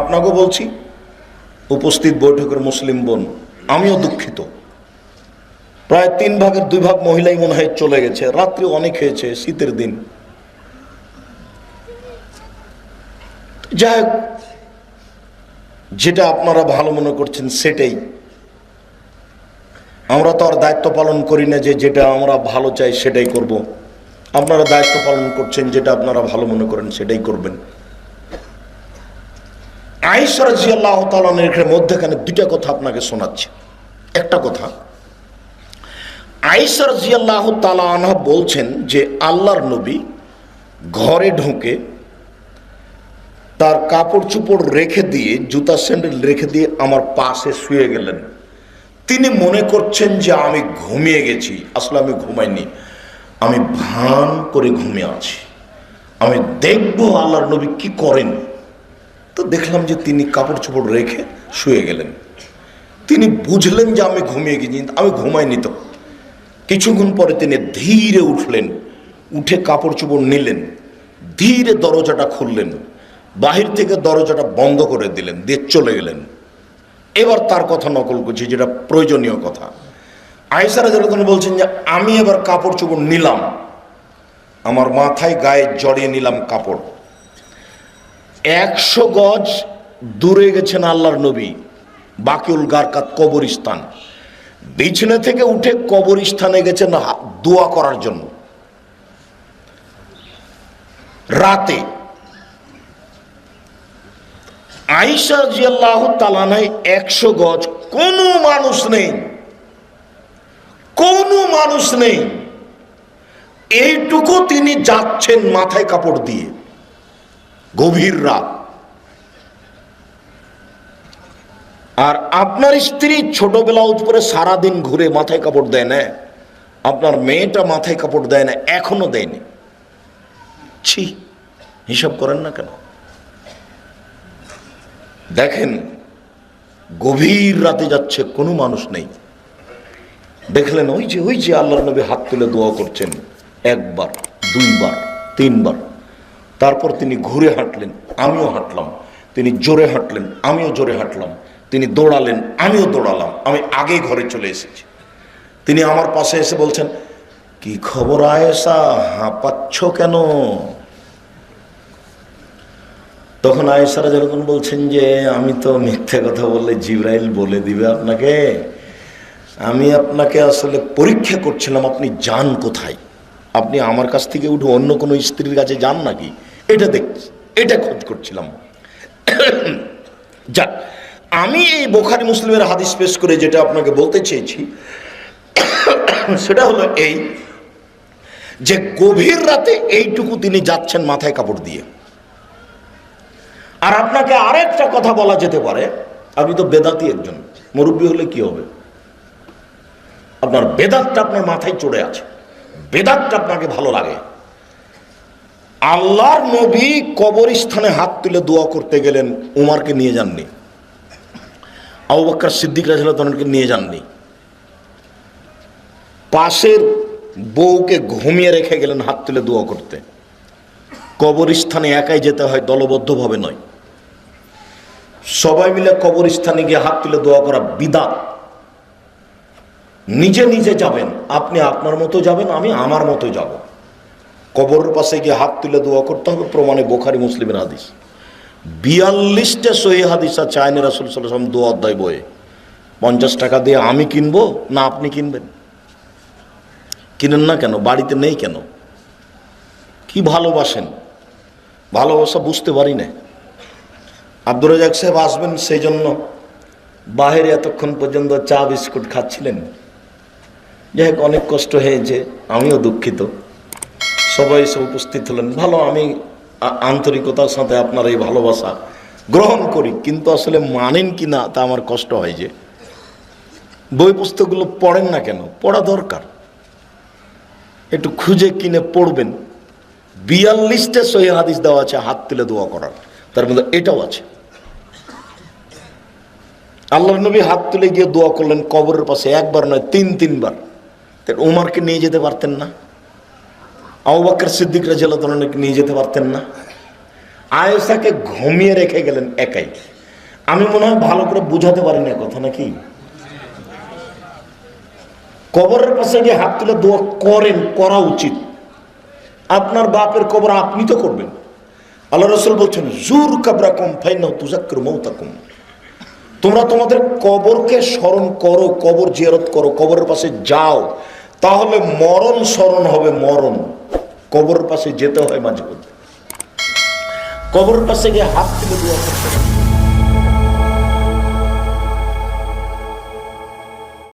আপনাকেও বলছি, উপস্থিত বৈঠকের মুসলিম বোন, আমিও দুঃখিত। প্রায় তিন ভাগের দুই ভাগ মহিলাই মনে হয় চলে গেছে। রাত্রি অনেক হয়েছে, শীতের দিন। যাই যেটা আপনারা ভালো মনে করছেন সেটাই। আমরা তো আর দায়িত্ব পালন করি না যে যেটা আমরা ভালো চাই সেটাই করব। আপনারা দায়িত্ব পালন করছেন, যেটা আপনারা ভালো মনে করেন সেটাই করবেন। আইসার জিয়াল্লাহ তালের মধ্যেখানে দুইটা কথা আপনাকে শোনাচ্ছি। একটা কথা আইসার জিয়াল্লাহ তালা আনহা বলছেন যে আল্লাহর নবী ঘরে ঢুকে তার কাপড় চুপড় রেখে দিয়ে, জুতা, স্যান্ডেল রেখে দিয়ে আমার পাশে শুয়ে গেলেন। তিনি মনে করছেন যে আমি ঘুমিয়ে গেছি। আসলে আমি ঘুমাইনি। আমি ভান করে ঘুমিয়ে আছি। আমি দেখব আল্লাহর নবী কি করেন। তো দেখলাম যে তিনি কাপড় চোপড় রেখে শুয়ে গেলেন। তিনি বুঝলেন যে আমি ঘুমিয়ে গেছি, আমি ঘুমাইনি তো। কিছুক্ষণ পরে তিনি ধীরে উঠলেন, উঠে কাপড় চোপড় নিলেন, ধীরে দরজাটা খুললেন, বাহির থেকে দরজাটা বন্ধ করে দিলেন, দিয়ে চলে গেলেন। এবার তার কথা নকল করছি, যেটা প্রয়োজনীয় কথা। আইসারা যখন বলছেন যে, আমি এবার কাপড় চোপড় নিলাম। আমার মাথায় গায়ে জড়িয়ে নিলাম কাপড়। একশো গজ দূরে গেছেন আল্লাহর নবী, বাকিউল গারকাত কবরস্থান। বিছনে থেকে উঠে কবরস্থানে গেছেন দোয়া করার জন্য। রাতে আইসা জিয়াল্লাহ তালানায় একশো গজ, কোনো মানুষ নেই, কোনো মানুষ নেই। এইটুকু তিনি যাচ্ছেন মাথায় কাপড় দিয়ে। গভীর রাত। আর আপনার স্ত্রী ছোটবেলা উপরে সারাদিন ঘুরে মাথায় কাপড় দেয় না। আপনার মেয়েটা মাথায় কাপড় দেয় না, এখনও দেয়নি। ছি, হিসাব করেন না কেন? দেখেন, গভীর রাতে যাচ্ছে কোনো মানুষ নেই। দেখলেন ওই যে ওই যে আল্লাহর নবী হাত তুলে দোয়া করছেন, একবার, দুইবার, তিনবার। তারপর তিনি ঘুরে হাঁটলেন, আমিও হাঁটলাম। তিনি জোরে হাঁটলেন, আমিও জোরে হাঁটলাম। তিনি দৌড়ালেন, আমিও দৌড়ালাম। আমি আগে ঘরে চলে এসেছি। তিনি আমার পাশে এসে বলছেন, কি খবর আয়েসা হাঁপাচ্ছ কেন? তখন আয়েসারা যখন বলছেন যে, আমি তো মিথ্যে কথা বললে জিব্রাইল বলে দিবে আপনাকে। আমি আপনাকে আসলে পরীক্ষা করছিলাম, আপনি যান কোথায়? আপনি আমার কাছ থেকে উঠে অন্য কোনো স্ত্রীর কাছে যান নাকি? এটা দেখছি, এটা খোঁজ করছিলাম। যাক, আমি এই বোখারি মুসলিমের হাদিস পেশ করে যেটা আপনাকে বলতে চেয়েছি, সেটা হলো এই যে গভীর রাতে এইটুকু তিনি যাচ্ছেন মাথায় কাপড় দিয়ে। আর আপনাকে আরেকটা কথা বলা যেতে পারে, আপনি তো বেদাতি একজন, মুরব্বী হলে কি হবে? আপনার বেদাতটা আপনার মাথায় চড়ে আছে, বেদাতটা আপনাকে ভালো লাগে। আল্লাহর নবী কবরস্থানে হাত তুলে দোয়া করতে গেলেন, উমারকে নিয়ে যাননি। আবু বক্কর সিদ্দিক রাজকে নিয়ে যাননি। পাশের বউকে ঘুমিয়ে রেখে গেলেন হাত তুলে দোয়া করতে। কবরস্থানে একাই যেতে হয়, দলবদ্ধভাবে নয়। সবাই মিলে কবরস্থানে গিয়ে হাত তুলে দোয়া করা বিদাত। নিজে নিজে যাবেন, আপনি আপনার মতো যাবেন, আমি আমার মতো যাব। কবরের পাশে গিয়ে হাত তুলে দোয়া করতে হবে, প্রমাণে বোখারি মুসলিমের হাদিস। বিয়াল্লিশটা সহি হাদিস আছে, আইনে রাসুল সাল্লাম দু অধ্যায় বইয়ে। পঞ্চাশ টাকা দিয়ে আমি কিনবো না আপনি কিনবেন? কিনেন না কেন? বাড়িতে নেই কেন? কি ভালোবাসেন? ভালোবাসা বুঝতে পারি না। আব্দুর রাজাক সাহেব আসবেন সেই জন্য বাহিরে এতক্ষণ পর্যন্ত চা বিস্কুট খাচ্ছিলেন। যাই হোক, অনেক কষ্ট হয়েছে, আমিও দুঃখিত। সবাই এসে উপস্থিত হলেন। ভালো, আমি আন্তরিকতার সাথে আপনার এই ভালোবাসা গ্রহণ করি, কিন্তু আসলে মানেন কি না তা আমার কষ্ট হয় যে। বই পুস্তকগুলো পড়েন না কেন? পড়া দরকার। একটু খুঁজে কিনে পড়বেন। বিয়াল্লিশটা সহি হাদিস দেওয়া আছে, হাত তুলে দোয়া করার। তার মধ্যে এটাও আছে। আল্লাহ নবী হাত তুলে গিয়ে দোয়া করলেন, কবরের পাশে একবার নয়, তিন, তিনবার। উমারকে নিয়ে যেতে পারতেন না? আবু বাক্কর সিদ্দিক রাজিয়ালকে নিয়ে যেতে পারতেন না? আয়েসাকে ঘুমিয়ে রেখে গেলেন একাই। আমি মনে হয় ভালো করে বুঝাতে পারি না কথা নাকি? কবরের পাশে গিয়ে হাত তুলে দোয়া করেন, করা উচিত। আপনার বাপের কবর আপনি তো করবেন। আল্লাহ রসুল বলছেন, জুর কাবরা কম ফাইনা তুজাক্র মৌতা কম তোমরা তোমাদের কবরকে স্মরণ করো, কবর জিয়ারত করো, কবরের পাশে যাও। তাহলে মরণ স্মরণ হবে মরণ কবর পাশে যেতে হয় মাঝে মধ্যে কবর পাশে গিয়ে হাত তুলে দেওয়া করতে।